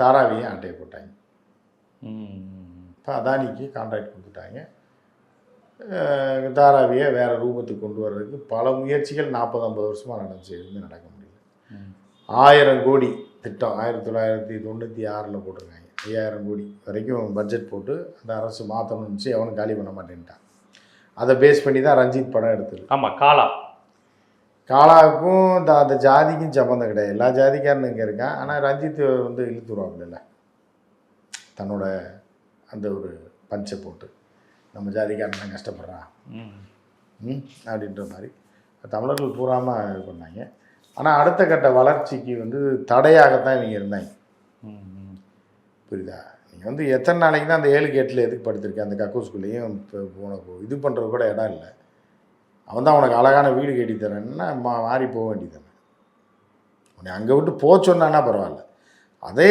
தாராவியும் ஆட்டையை போட்டாங்க. இப்போ அதானிக்கு கான்ட்ராக்ட் கொடுத்துட்டாங்க. தாராவியை வேறு ரூபத்துக்கு கொண்டு வர்றதுக்கு பல முயற்சிகள் நாற்பது ஐம்பது வருஷமாக நடந்துச்சு எதுவுமே நடக்க முடியல. ஆயிரம் கோடி திட்டம் ஆயிரத்தி தொள்ளாயிரத்தி தொண்ணூற்றி ஆறில் போட்டிருக்காங்க. ஐயாயிரம் கோடி வரைக்கும் பட்ஜெட் போட்டு அந்த அரசு மாற்றணும்னு எவனும் காலி பண்ண மாட்டேன்ட்டான். அதை பேஸ் பண்ணி தான் ரஞ்சித் படம் எடுத்தது. ஆமா காலா. காலாவுக்கும் இந்த அந்த ஜாதிக்கும் சம்மந்தம் கிடையாது. எல்லா ஜாதிக்காரனும் இங்கே இருக்கான். ஆனால் ரஞ்சித் வந்து இழுத்துருவாங்கல்ல. தன்னோட அந்த ஒரு பஞ்சை போட்டு. நம்ம ஜாதிக்காரன் கஷ்டப்படுறான். ம். அப்படின்ற மாதிரி. தமிழர்கள் பூராமல் இது பண்ணாங்க. ஆனால் அடுத்த கட்ட வளர்ச்சிக்கு வந்து தடையாகத்தான் இவங்க இருந்தாங்க. புரியுதா? நீங்கள் வந்து எத்தனை நாளைக்கு தான் அந்த ஏழு கேட்டில் எதுக்கு படுத்திருக்கேன் அந்த கக்கூஸ்குள்ளேயும் இப்போ உனக்கு இது பண்ணுறது கூட இடம் இல்லை. அவன் தான் உனக்கு அழகான வீடு கட்டி தரேன்னா மா மாறி போக வேண்டியது உன்னை அங்கே விட்டு போக சொன்னான்னா பரவாயில்ல. அதே